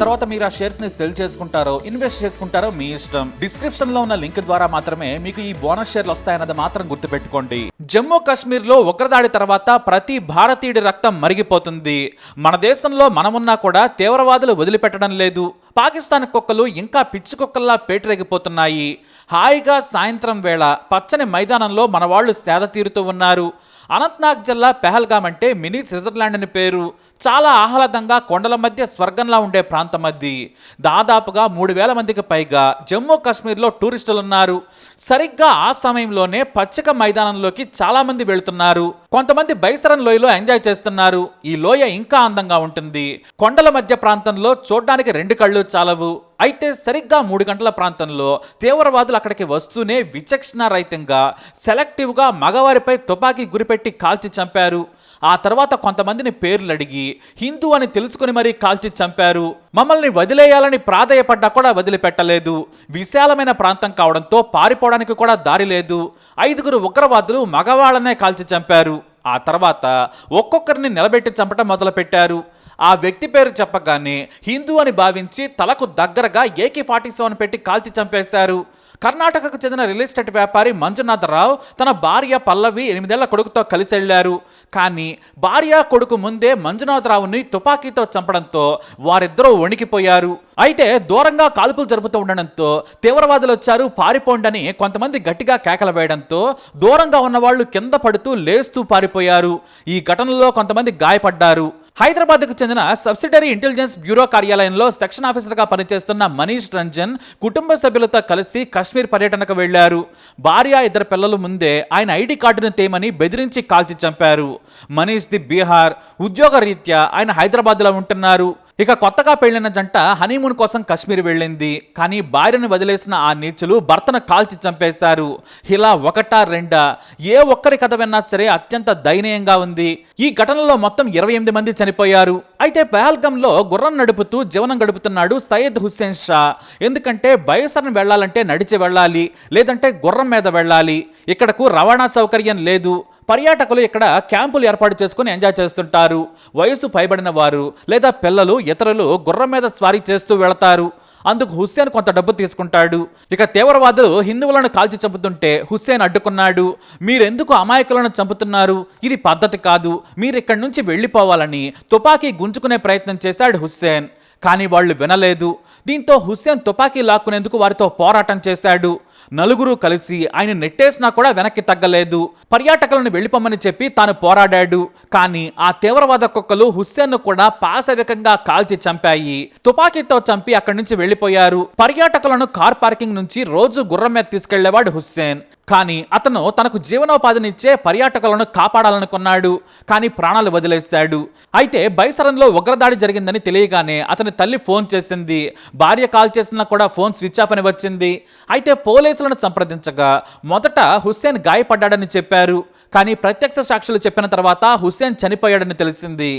తర్వాత మీరు ఆ షేర్స్ని సెల్ చేసుకుంటారో ఇన్వెస్ట్ చేసుకుంటారో మీ ఇష్టం. డిస్క్రిప్షన్లో ఉన్న లింక్ ద్వారా మాత్రమే మీకు ఈ బోనస్ షేర్లు వస్తాయన్నది మాత్రం గుర్తుపెట్టుకోండి. జమ్మూ కాశ్మీర్లో ఉగ్రదాడి తర్వాత ప్రతి భారతీయుడి రక్తం మరిగిపోతుంది. మన దేశంలో మనమున్నా కూడా తీవ్రవాదులు వదిలిపెట్టడం లేదు. పాకిస్తాన్ కుక్కలు ఇంకా పిచ్చి కుక్కల్లా పేటరేగిపోతున్నాయి. హాయిగా సాయంత్రం వేళ పచ్చని మైదానంలో మన వాళ్ళు సేద తీరుతూ ఉన్నారు. అనంతనాగ్ జిల్లా పెహల్గామ్ అంటే మినీ స్విట్జర్లాండ్ అని పేరు. చాలా ఆహ్లాదంగా కొండల మధ్య స్వర్గంలా ఉండే ప్రాంతం అది దాదాపుగా మూడు వేల మందికి పైగా జమ్మూ కాశ్మీర్లో టూరిస్టులు ఉన్నారు సరిగ్గా ఆ సమయంలోనే పచ్చిక మైదానంలోకి చాలామంది వెళుతున్నారు వెళ్తున్నారు. కొంతమంది బైసరన్ లోయలో ఎంజాయ్ చేస్తున్నారు. ఈ లోయ ఇంకా అందంగా ఉంటుంది. కొండల మధ్య ప్రాంతంలో చూడడానికి రెండు కళ్ళు చాలవు. అయితే సరిగ్గా మూడు గంటల ప్రాంతంలో తీవ్రవాదులు అక్కడికి వస్తూనే విచక్షణారహితంగా సెలెక్టివ్గా మగవారిపై తుపాకీ గురిపెట్టి కాల్చి చంపారు. ఆ తర్వాత కొంతమందిని పేర్లు అడిగి హిందూ అని తెలుసుకుని మరీ కాల్చి చంపారు. మమ్మల్ని వదిలేయాలని ప్రాధేయపడ్డా కూడా వదిలిపెట్టలేదు. విశాలమైన ప్రాంతం కావడంతో పారిపోవడానికి కూడా దారి లేదు. ఐదుగురు ఉగ్రవాదులు మగవాళ్ళనే కాల్చి చంపారు. ఆ తర్వాత ఒక్కొక్కరిని నిలబెట్టి చంపటం మొదలుపెట్టారు. ఆ వ్యక్తి పేరు చెప్పగానే హిందూ అని భావించి తలకు దగ్గరగా ఏకే ఫార్టీ సెవెన్ పెట్టి కాల్చి చంపేశారు. కర్ణాటకకు చెందిన రియల్ ఎస్టేట్ వ్యాపారి మంజునాథరావు తన భార్య పల్లవి ఎనిమిదేళ్ళ కొడుకుతో కలిసి వెళ్ళారు కానీ భార్య కొడుకు ముందే మంజునాథరావుని తుపాకీతో చంపడంతో వారిద్దరూ వణికిపోయారు. అయితే దూరంగా కాల్పులు జరుపుతూ ఉండడంతో తీవ్రవాదులు వచ్చారు. పారిపోండని కొంతమంది గట్టిగా కేకలు వేయడంతో దూరంగా ఉన్నవాళ్ళు కింద పడుతూ లేస్తూ పారిపోయారు. ఈ ఘటనలో కొంతమంది గాయపడ్డారు. హైదరాబాద్కు చెందిన సబ్సిడరీ ఇంటెలిజెన్స్ బ్యూరో కార్యాలయంలో సెక్షన్ ఆఫీసర్గా పనిచేస్తున్న మనీష్ రంజన్ కుటుంబ సభ్యులతో కలిసి కశ్మీర్ పర్యటనకు వెళ్ళారు భార్య ఇద్దరు పిల్లల ముందే ఆయన ఐడి కార్డును తేమని బెదిరించి కాల్చి చంపారు. మనీష్ ది బీహార్ ఉద్యోగ రీత్యా ఆయన హైదరాబాద్లో ఉంటున్నారు. ఇక కొత్తగా పెళ్ళిన జంట హనీమూన్ కోసం కశ్మీర్ వెళ్ళింది. కానీ భార్యను వదిలేసిన ఆ నీచులు భర్తను కాల్చి చంపేశారు. ఇలా ఒకటా రెండా? ఏ ఒక్కరి కథ విన్నా సరే అత్యంత దయనీయంగా ఉంది. ఈ ఘటనలో మొత్తం ఇరవై ఎనిమిది మంది చనిపోయారు. అయితే పెహల్గంలో గుర్రం నడుపుతూ జీవనం గడుపుతున్నాడు సయ్యద్ హుస్సేన్ షా. ఎందుకంటే బయసరను వెళ్ళాలంటే నడిచి వెళ్ళాలి లేదంటే గుర్రం మీద వెళ్ళాలి. ఇక్కడకు రవాణా సౌకర్యం లేదు. పర్యాటకులు ఇక్కడ క్యాంపులు ఏర్పాటు చేసుకుని ఎంజాయ్ చేస్తుంటారు. వయసు పైబడిన వారు లేదా పిల్లలు ఇతరులు గుర్రం మీద స్వారీ చేస్తూ వెళతారు. అందుకు హుస్సేన్ కొంత డబ్బు తీసుకుంటాడు. ఇక తీవ్రవాదులు హిందువులను కాల్చి చంపుతుంటే హుస్సేన్ అడ్డుకున్నాడు. మీరెందుకు అమాయకులను చంపుతున్నారు? ఇది పద్ధతి కాదు. మీరు ఇక్కడి నుంచి వెళ్ళిపోవాలని తుపాకీ గుంజుకునే ప్రయత్నం చేశాడు హుస్సేన్. కానీ వాళ్ళు వినలేదు. దీంతో హుస్సేన్ తుపాకీ లాక్కునేందుకు వారితో పోరాటం చేశాడు. నలుగురు కలిసి ఆయన నెట్టేసినా కూడా వెనక్కి తగ్గలేదు. పర్యాటకులను వెళ్ళిపోమని చెప్పి తాను పోరాడాడు. కానీ ఆ తీవ్రవాద కుక్కలు హుస్సేన్ కూడా పాశవికంగా కాల్చి చంపాయి. తుపాకీతో చంపి అక్కడి నుంచి వెళ్ళిపోయారు. పర్యాటకులను కార్ పార్కింగ్ నుంచి రోజు గుర్రం మీద తీసుకెళ్ళేవాడు హుస్సేన్. కానీ అతను తనకు జీవనోపాధినిచ్చే పర్యాటకులను కాపాడాలనుకున్నాడు. కానీ ప్రాణాలు వదిలేశాడు. అయితే బైసరంలో ఉగ్రదాడి జరిగిందని తెలియగానే అతని తల్లి ఫోన్ చేసింది. భార్య కాల్ చేసినా కూడా ఫోన్ స్విచ్ ఆఫ్ అని వచ్చింది. అయితే పోలీస్ పోలీసులను సంప్రదించగా మొదట హుస్సేన్ గాయపడ్డాడని చెప్పారు. కానీ ప్రత్యక్ష సాక్షులు చెప్పిన తర్వాత హుస్సేన్ చనిపోయాడని తెలిసింది.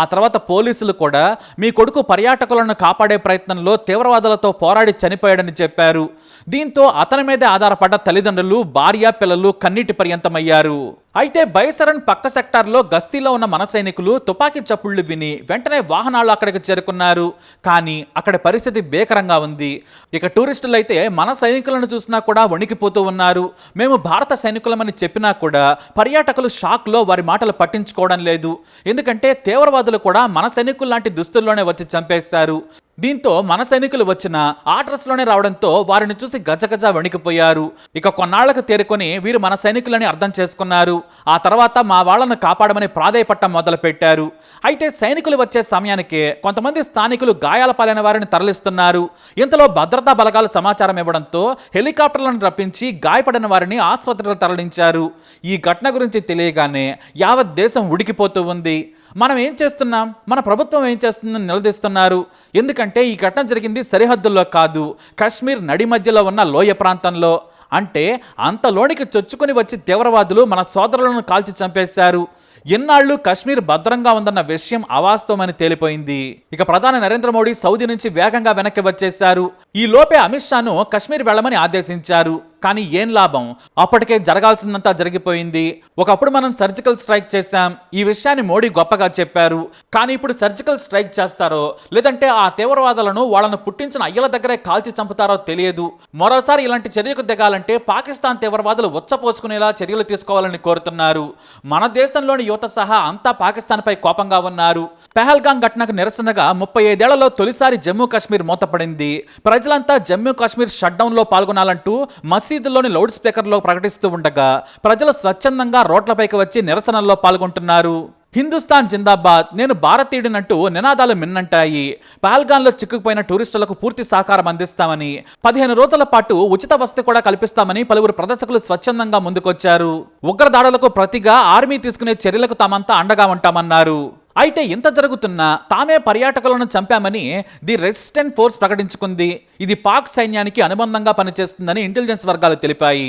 ఆ తర్వాత పోలీసులు కూడా మీ కొడుకు పర్యాటకులను కాపాడే ప్రయత్నంలో తీవ్రవాదులతో పోరాడి చనిపోయాడని చెప్పారు. దీంతో అతని మీదే ఆధారపడ్డ తల్లిదండ్రులు భార్య పిల్లలు కన్నీటి పర్యంతమయ్యారు. అయితే బైసరన్ పక్క సెక్టార్లో గస్తీలో ఉన్న మన సైనికులు తుపాకీ చప్పుళ్ళు విని వెంటనే వాహనాలు అక్కడికి చేరుకున్నారు. కానీ అక్కడ పరిస్థితి భీకరంగా ఉంది. ఇక టూరిస్టులు అయితే మన సైనికులను చూసినా కూడా వణికిపోతూ ఉన్నారు. మేము భారత సైనికులమని చెప్పినా కూడా పర్యాటకులు షాక్లో వారి మాటలు పట్టించుకోవడం లేదు. ఎందుకంటే తీవ్రవాదులు కూడా మన సైనికులు లాంటి దుస్తుల్లోనే వచ్చి చంపేశారు. దీంతో మన సైనికులు వచ్చిన ఆ డ్రెస్లోనే రావడంతో వారిని చూసి గజగజ వణికిపోయారు. ఇక కొన్నాళ్ళకు తేరుకొని వీరు మన సైనికులని అర్థం చేసుకున్నారు. ఆ తర్వాత మా వాళ్ళను కాపాడమని ప్రాధాయపట్టం మొదలుపెట్టారు. అయితే సైనికులు వచ్చే సమయానికే కొంతమంది స్థానికులు గాయాల పాలైన వారిని తరలిస్తున్నారు. ఇంతలో భద్రతా బలగాలు సమాచారం ఇవ్వడంతో హెలికాప్టర్లను రప్పించి గాయపడిన వారిని ఆసుపత్రికి తరలించారు. ఈ ఘటన గురించి తెలియగానే యావత్ దేశం ఉడికిపోతూ ఉంది. మనం ఏం చేస్తున్నాం? మన ప్రభుత్వం ఏం చేస్తుందని నిలదీస్తున్నారు? ఎందుకంటే ఈ ఘటన జరిగింది సరిహద్దుల్లో కాదు కాశ్మీర్ నడి మధ్యలో ఉన్న లోయ ప్రాంతంలో. అంటే అంత లోనికి చొచ్చుకొని వచ్చి తీవ్రవాదులు మన సోదరులను కాల్చి చంపేశారు. ఎన్నాళ్ళు కాశ్మీర్ భద్రంగా ఉందన్న విషయం అవాస్తవమని తేలిపోయింది. ఇక ప్రధాని నరేంద్ర మోడీ సౌదీ నుంచి వేగంగా వెనక్కి వచ్చేశారు. ఈ లోపే అమిత్ షాను కశ్మీర్ వెళ్ళమని ఆదేశించారు. కానీ ఏం లాభం? అప్పటికే జరగాల్సిందంతా జరిగిపోయింది. ఒకప్పుడు మనం సర్జికల్ స్ట్రైక్ చేశాం. ఈ విషయాన్ని మోడీ గొప్పగా చెప్పారు. కానీ ఇప్పుడు సర్జికల్ స్ట్రైక్ చేస్తారో లేదంటే ఆ తీవ్రవాదులను వాళ్ళను పుట్టించిన అయ్యల దగ్గరే కాల్చి చంపుతారో తెలియదు. మరోసారి ఇలాంటి చర్యకు దిగాలంటే పాకిస్తాన్ తీవ్రవాదులు ఉచ్చపోసుకునేలా చర్యలు తీసుకోవాలని కోరుతున్నారు. మన దేశంలోని యువత సహా అంతా పాకిస్తాన్పై కోపంగా ఉన్నారు. పెహల్గాం ఘటనకు నిరసనగా ముప్పై ఐదేళ్ళలో తొలిసారి జమ్మూ కాశ్మీర్ మూతపడింది. ప్రజలంతా జమ్మూ కాశ్మీర్ షట్డౌన్లో పాల్గొనాలంటూ మసీదుల్లోని లౌడ్ స్పీకర్లో ప్రకటిస్తూ ఉండగా ప్రజలు స్వచ్ఛందంగా రోడ్లపైకి వచ్చి నిరసనల్లో పాల్గొంటున్నారు. హిందుస్థాన్ జిందాబాద్ నేను భారతీయుడినంటూ నినాదాలు మిన్నంటాయి. పాల్గాన్లో చిక్కుకుపోయిన టూరిస్టులకు పూర్తి సహకారం అందిస్తామని పదిహేను రోజుల పాటు ఉచిత వసతి కూడా కల్పిస్తామని పలువురు ప్రదర్శకులు స్వచ్ఛందంగా ముందుకొచ్చారు. ఉగ్రదాడులకు ప్రతిగా ఆర్మీ తీసుకునే చర్యలకు తామంతా అండగా ఉంటామన్నారు. అయితే ఇంత జరుగుతున్నా తామే పర్యాటకులను చంపామని ది రెసిస్టెంట్ ఫోర్స్ ప్రకటించుకుంది. ఇది పాక్ సైన్యానికి అనుబంధంగా పనిచేస్తుందని ఇంటెలిజెన్స్ వర్గాలు తెలిపాయి.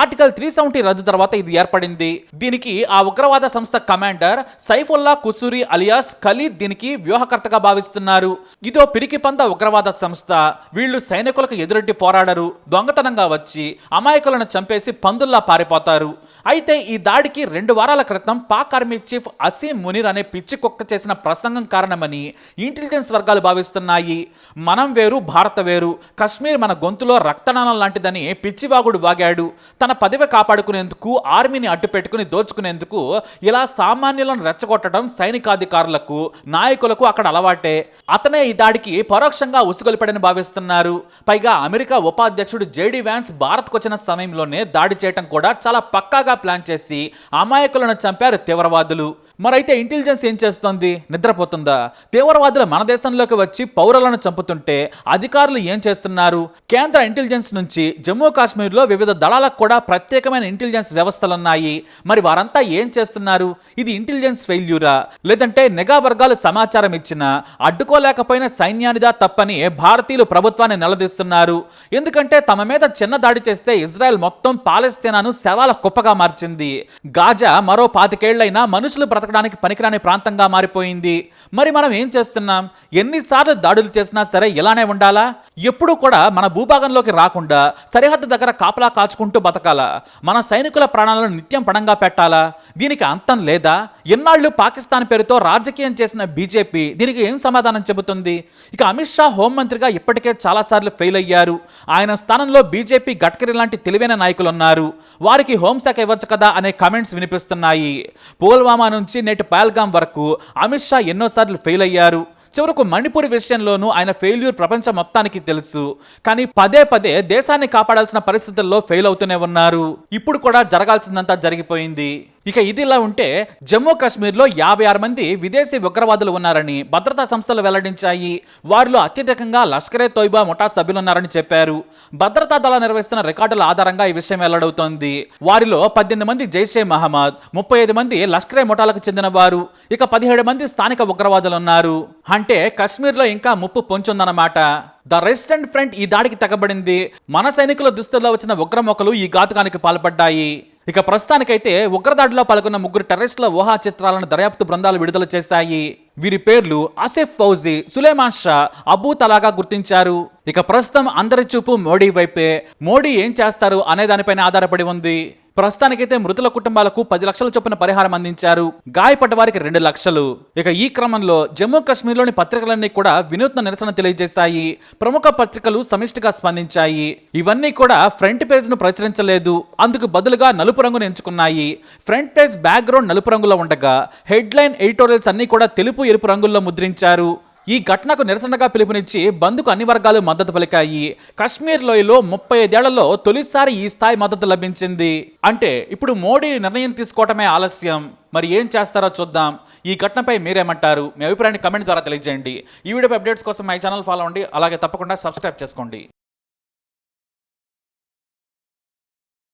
ఆర్టికల్ త్రీ సెవెంటీ రద్దు తర్వాత ఇది ఏర్పడింది. దీనికి ఆ ఉగ్రవాద సంస్థ కమాండర్ సైఫుల్లా కుసూరి అలియాస్ ఖలీద్ దీనికి వ్యూహకర్తగా భావిస్తున్నారు. ఇదో పిరికి పంద ఉగ్రవాద సంస్థ. వీళ్ళు సైనికులకు ఎదురెడ్డి పోరాడరు. దొంగతనంగా వచ్చి అమాయకులను చంపేసి పందుల్లా పారిపోతారు. అయితే ఈ దాడికి రెండు వారాల క్రితం పాక్ ఆర్మీ చీఫ్ అసీం మునీర్ అనే పిచ్చి కుక్క చేసిన ప్రసంగం కారణమని ఇంటెలిజెన్స్ వర్గాలు భావిస్తున్నాయి. మనం వేరు భారత వేరు. కశ్మీర్ మన గొంతులో రక్తనాళం లాంటిదని పిచ్చివాగుడు వాగాడు. తన పదవి కాపాడుకునేందుకు ఆర్మీని అడ్డు పెట్టుకుని దోచుకునేందుకు ఇలా సామాన్యులను రెచ్చగొట్టడం సైనికాధికారులకు నాయకులకు అక్కడ అలవాటే. అతనే ఈ దాడికి పరోక్షంగా ఉసుగొలిపడని భావిస్తున్నారు. పైగా అమెరికా ఉపాధ్యక్షుడు జేడీ వ్యాన్స్ భారత్కు వచ్చిన సమయంలోనే దాడి చేయటం కూడా చాలా పక్కాగా ప్లాన్ చేసి అమాయకులను చంపారు తీవ్రవాదులు. మరైతే ఇంటెలిజెన్స్ ఏం చేస్తారు నిద్రపోతుందా? తీవ్రవాదులు మన దేశంలోకి వచ్చి పౌరులను చంపుతుంటే అధికారులు ఏం చేస్తున్నారు? కేంద్ర ఇంటెలిజెన్స్ నుంచి జమ్మూ కాశ్మీర్లో వివిధ దళాలకు కూడా ప్రత్యేకమైన ఇంటెలిజెన్స్ వ్యవస్థలున్నాయి. మరి వారంతా ఏం చేస్తున్నారు? ఇది ఇంటెలిజెన్స్ ఫెయిల్యూరా? లేదంటే నిఘా వర్గాలు సమాచారం ఇచ్చినా అడ్డుకోలేకపోయిన సైన్యానిదా తప్పని భారతీయులు ప్రభుత్వాన్ని నిలదీస్తున్నారు? ఎందుకంటే తమ మీద చిన్న దాడి చేస్తే ఇజ్రాయెల్ మొత్తం పాలస్తీనాను శవాల కుప్పగా మార్చింది. గాజా మరో పాతికేళ్ళైనా మనుషులు బ్రతకడానికి పనికిరాని ప్రాంతంగా మారిపోయింది? మరి మనం ఏం చేస్తున్నాం? ఎన్నిసార్లు దాడులు చేసినా సరే ఇలానే ఉండాలా? ఎప్పుడూ కూడా మన భూభాగంలోకి రాకుండా సరిహద్దు దగ్గర కాపలా కాచుకుంటూ బతకాలా? మన సైనికుల ప్రాణాలను నిత్యం పణంగా పెట్టాలా? దీనికి అంతం లేదా? ఎన్నాళ్ళు పాకిస్తాన్ పేరుతో రాజకీయం చేసిన బీజేపీ దీనికి ఏం సమాధానం చెబుతుంది? ఇక అమిత్ షా హోంమంత్రిగా ఇప్పటికే చాలాసార్లు ఫెయిల్ అయ్యారు. ఆయన స్థానంలో బీజేపీ గడ్కరీ లాంటి తెలివైన నాయకులు ఉన్నారు వారికి హోంశాఖ ఇవ్వచ్చు కదా అనే కామెంట్స్ వినిపిస్తున్నాయి. పుల్వామా నుంచి నేటి పాల్గాం వరకు అమిత్ షా ఎన్నోసార్లు ఫెయిల్ అయ్యారు. చివరకు మణిపూర్ విషయంలోనూ ఆయన ఫెయిల్యూర్ ప్రపంచం మొత్తానికి తెలుసు. కానీ పదే పదే దేశాన్ని కాపాడాల్సిన పరిస్థితుల్లో ఫెయిల్ అవుతూనే ఉన్నారు. ఇప్పుడు కూడా జరగాల్సిందంతా జరిగిపోయింది. ఇక ఇదిలా ఉంటే జమ్మూ కాశ్మీర్లో యాభై ఆరు మంది విదేశీ ఉగ్రవాదులు ఉన్నారని భద్రతా సంస్థలు వెల్లడించాయి. వారిలో అత్యధికంగా లష్కరే తోయిబా ముఠా సభ్యులున్నారని చెప్పారు. భద్రతా దళ నిర్వహిస్తున్న రికార్డుల ఆధారంగా ఈ విషయం వెల్లడవుతోంది. వారిలో పద్దెనిమిది మంది జైషే మహమ్మద్ ముప్పై ఐదు మంది లష్కరే ముఠాలకు చెందిన వారు ఇక పదిహేడు మంది స్థానిక ఉగ్రవాదులు ఉన్నారు అంటే కాశ్మీర్లో ఇంకా ముప్పు పొంచుందన్నమాట. ద రెసిడెంట్ ఫ్రంట్ ఈ దాడికి తగబడింది. మన సైనికుల దుస్తుల్లో వచ్చిన ఉగ్రమొక్కలు ఈ ఘాతుకానికి పాల్పడ్డాయి. ఇక ప్రస్తుతానికైతే ఉగ్రదాడిలో పాల్గొన్న ముగ్గురు టెర్రరిస్టుల ఊహా చిత్రాలను దర్యాప్తు బృందాలు విడుదల చేశాయి. వీరి పేర్లు ఆసిఫ్ ఫౌజీ సులేమాన్ షా అబూ తలాగా గుర్తించారు. ఇక ప్రస్తుతం అందరి చూపు మోడీ వైపే. మోడీ ఏం చేస్తారు అనే దానిపైన ఆధారపడి ఉంది. ప్రస్తుతానికైతే మృతుల కుటుంబాలకు పది లక్షల చొప్పున పరిహారం అందించారు. గాయపడ్డ వారికి రెండు లక్షలు. ఇక ఈ క్రమంలో జమ్మూ కాశ్మీర్లోని పత్రికలన్నీ కూడా వినూత్న నిరసన తెలియజేశాయి. ప్రముఖ పత్రికలు సమిష్టిగా స్పందించాయి. ఇవన్నీ కూడా ఫ్రంట్ పేజ్ను ప్రచురించలేదు. అందుకు బదులుగా నలుపు రంగును ఎంచుకున్నాయి. ఫ్రంట్ పేజ్ బ్యాక్గ్రౌండ్ నలుపు రంగులో ఉండగా హెడ్లైన్ ఎడిటోరియల్స్ అన్ని కూడా తెలుపు ఎరుపు రంగుల్లో ముద్రించారు. ఈ ఘటనకు నిరసనగా పిలుపునిచ్చి బంద్కు అన్ని వర్గాలు మద్దతు పలికాయి. కశ్మీర్ లోయలో ముప్పై ఐదేళ్ళలో తొలిసారి ఈ స్థాయి మద్దతు లభించింది. అంటే ఇప్పుడు మోడీ నిర్ణయం తీసుకోవటమే ఆలస్యం. మరి ఏం చేస్తారో చూద్దాం. ఈ ఘటనపై మీరేమంటారు? మీ అభిప్రాయాన్ని కమెంట్ ద్వారా తెలియజేయండి. ఈ వీడియో అప్డేట్స్ కోసం మై ఛానల్ ఫాలో అవ్వండి. అలాగే తప్పకుండా సబ్స్క్రైబ్ చేసుకోండి.